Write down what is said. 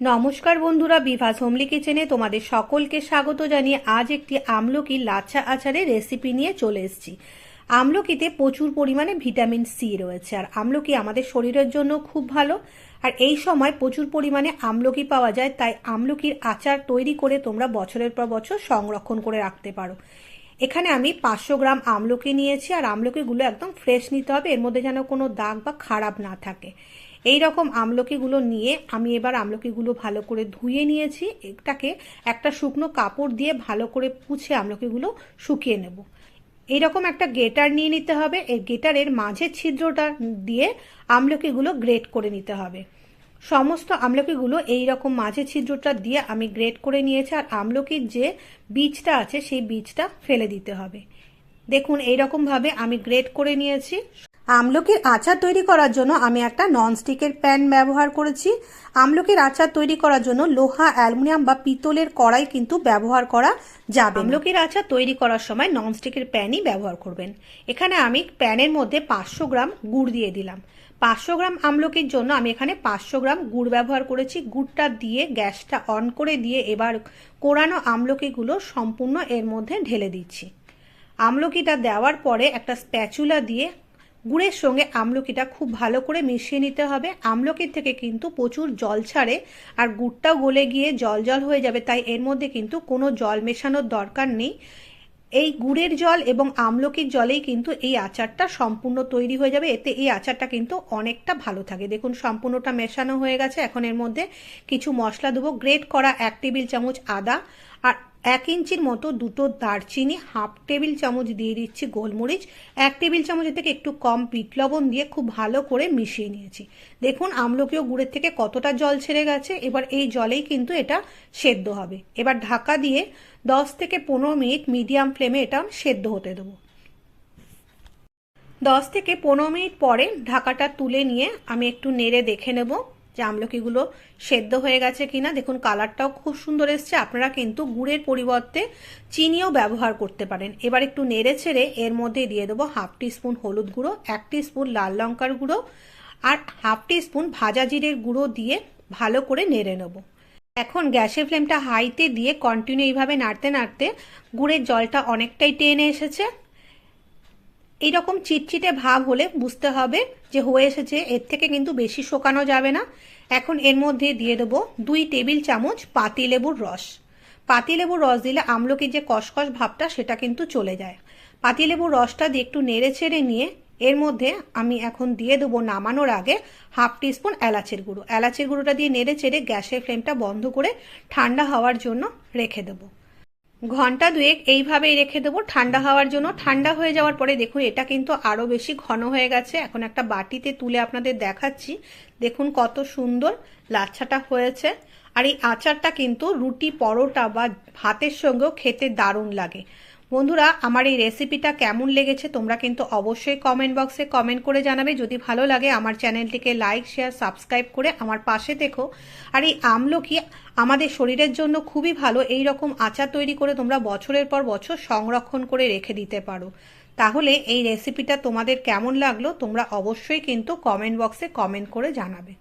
নমস্কার বন্ধুরা, বিভাস হোমলি কিচেনে তোমাদের সকলকে স্বাগত জানিয়ে আজ একটি আমলকি লাচ্ছা আচারের রেসিপি নিয়ে চলে এসেছি। আমলকিতে প্রচুর পরিমাণে ভিটামিন সি রয়েছে আর আমলকি আমাদের শরীরের জন্য খুব ভালো। আর এই সময় প্রচুর পরিমাণে আমলকি পাওয়া যায়, তাই আমলকির আচার তৈরি করে তোমরা বছরের পর বছর সংরক্ষণ করে রাখতে পারো। এখানে আমি পাঁচশো গ্রাম আমলকি নিয়েছি আর আমলকিগুলো একদম ফ্রেশ নিতে হবে, এর মধ্যে যেন কোনো দাগ বা খারাপ না থাকে। এই রকম আমলকিগুলো নিয়ে আমি এবার আমলকিগুলো ভালো করে ধুয়ে নিয়েছি। এটাকে একটা শুকনো কাপড় দিয়ে ভালো করে পুছে আমলকিগুলো শুকিয়ে নেব। এইরকম একটা গেটার নিয়ে নিতে হবে। এই গেটারের মাঝের ছিদ্রটা দিয়ে আমলকিগুলো গ্রেট করে নিতে হবে। সমস্ত আমলকিগুলো এই রকম মাঝে ছিদ্রটা দিয়ে আমি গ্রেট করে নিয়েছি আর আমলকির যে বীজটা আছে সেই বীজটা ফেলে দিতে হবে। দেখুন এই এইরকমভাবে আমি গ্রেট করে নিয়েছি। আমলকির আচার তৈরি করার জন্য আমি একটা ননস্টিকের প্যান ব্যবহার করেছি। আমলকির আচার তৈরি করার জন্য লোহা, অ্যালুমিনিয়াম বা পিতলের কড়াই কিন্তু ব্যবহার করা যাবে আমলকির আচার তৈরি করার সময় ননস্টিকের প্যানই ব্যবহার করবেন। এখানে আমি প্যানের মধ্যে পাঁচশো গ্রাম গুড় দিয়ে দিলাম। পাঁচশো গ্রাম আমলকির জন্য আমি এখানে পাঁচশো গ্রাম গুড় ব্যবহার করেছি। গুড়টা দিয়ে গ্যাসটা অন করে দিয়ে এবার কোরানো আমলকিগুলো সম্পূর্ণ এর মধ্যে ঢেলে দিচ্ছি। আমলকিটা দেওয়ার পরে একটা স্প্যাচুলা দিয়ে গুড়ের সঙ্গে আমলকিটা খুব ভালো করে মিশিয়ে নিতে হবে। আমলকির থেকে কিন্তু প্রচুর জল ছাড়ে আর গুড়টাও গলে গিয়ে জল জল হয়ে যাবে, তাই এর মধ্যে কিন্তু কোনো জল মেশানোর দরকার নেই। এই গুড়ের জল এবং আমলকির জলেই কিন্তু এই আচারটা সম্পূর্ণ তৈরি হয়ে যাবে। এতে এই আচারটা কিন্তু অনেকটা ভালো থাকে। দেখুন, সম্পূর্ণটা মেশানো হয়ে গেছে। এখন এর মধ্যে কিছু মশলা দেবো। গ্রেট করা এক টেবিল চামচ আদা আর এক ইঞ্চির মতো দুটো দারচিনি, হাফ টেবিল চামচ দিয়ে দিচ্ছি গোলমরিচ, এক টেবিল চামচের থেকে একটু কম পিট লবণ দিয়ে খুব ভালো করে মিশিয়ে নিয়েছি। দেখুন, আমলকিও গুড়ের থেকে কতটা জল ছেড়ে গেছে, এবার এই জলেই কিন্তু এটা সেদ্ধ হবে। এবার ঢাকা দিয়ে দশ থেকে পনেরো মিনিট মিডিয়াম ফ্লেমে এটা সেদ্ধ হতে দেবো। দশ থেকে পনেরো মিনিট পরে ঢাকাটা তুলে নিয়ে আমি একটু নেড়ে দেখে নেব। যে আমলকিগুলো সেদ্ধ হয়ে গেছে কিনা, দেখুন কালারটাও খুব সুন্দর এসছে। আপনারা কিন্তু গুড়ের পরিবর্তে চিনিও ব্যবহার করতে পারেন। এবার একটু নেড়ে ছেড়ে এর মধ্যে দিয়ে দেবো হাফ স্পুন হলুদ গুঁড়ো, এক স্পুন লাল লঙ্কার গুঁড়ো আর হাফ স্পুন ভাজা জিরের গুঁড়ো দিয়ে ভালো করে নেড়ে নেব। এখন গ্যাসের ফ্লেমটা হাইতে দিয়ে কন্টিনিউ এইভাবে নাড়তে নাড়তে গুড়ের জলটা অনেকটাই টেনে এসেছে। এইরকম চিটচিটে ভাব হলে বুঝতে হবে যে হয়ে এসেছে, এর থেকে কিন্তু বেশি শোকানো যাবে না। এখন এর মধ্যে দিয়ে দেবো দুই টেবিল চামচ পাতিলেবুর রস। পাতিলেবুর রস দিলে আমলকি যে কষকষ ভাবটা, সেটা কিন্তু চলে যায়। পাতিলেবুর রসটা দিয়ে একটু নেড়ে ছেড়ে নিয়ে, এর মধ্যে আমি এখন দিয়ে দেবো নামানোর আগে হাফ টিস্পুন এলাচের গুঁড়ো। এলাচের গুঁড়োটা দিয়ে নেড়ে চেড়ে গ্যাসের ফ্লেমটা বন্ধ করে ঠান্ডা হওয়ার জন্য রেখে দেবো। ঘণ্টা দুয়েক এইভাবেই রেখে দেবো। ঠান্ডা হওয়ার জন্য ঠান্ডা হয়ে যাওয়ার পরে দেখুন, এটা কিন্তু আরও বেশি ঘন হয়ে গেছে। এখন একটা বাটিতে তুলে আপনাদের দেখাচ্ছি। দেখুন কত সুন্দর লাচ্ছাটা হয়েছে। আর এই আচারটা কিন্তু রুটি, পরোটা বা ভাতের সঙ্গেও খেতে দারুণ লাগে। বন্ধুরা, আমার এই রেসিপিটা কেমন লেগেছে তোমরা কিন্তু অবশ্যই কমেন্ট বক্সে কমেন্ট করে জানাবে। যদি ভালো লাগে, আমার চ্যানেলটিকে লাইক শেয়ার সাবস্ক্রাইব করে আমার পাশে দেখো আর এই আমলকি আমাদের শরীরের জন্য খুবই ভালো এই রকম আচার তৈরি করে তোমরা বছরের পর বছর সংরক্ষণ করে রেখে দিতে পারো। তাহলে এই রেসিপিটা তোমাদের কেমন লাগল তোমরা অবশ্যই কিন্তু কমেন্ট বক্সে কমেন্ট করে জানাবে।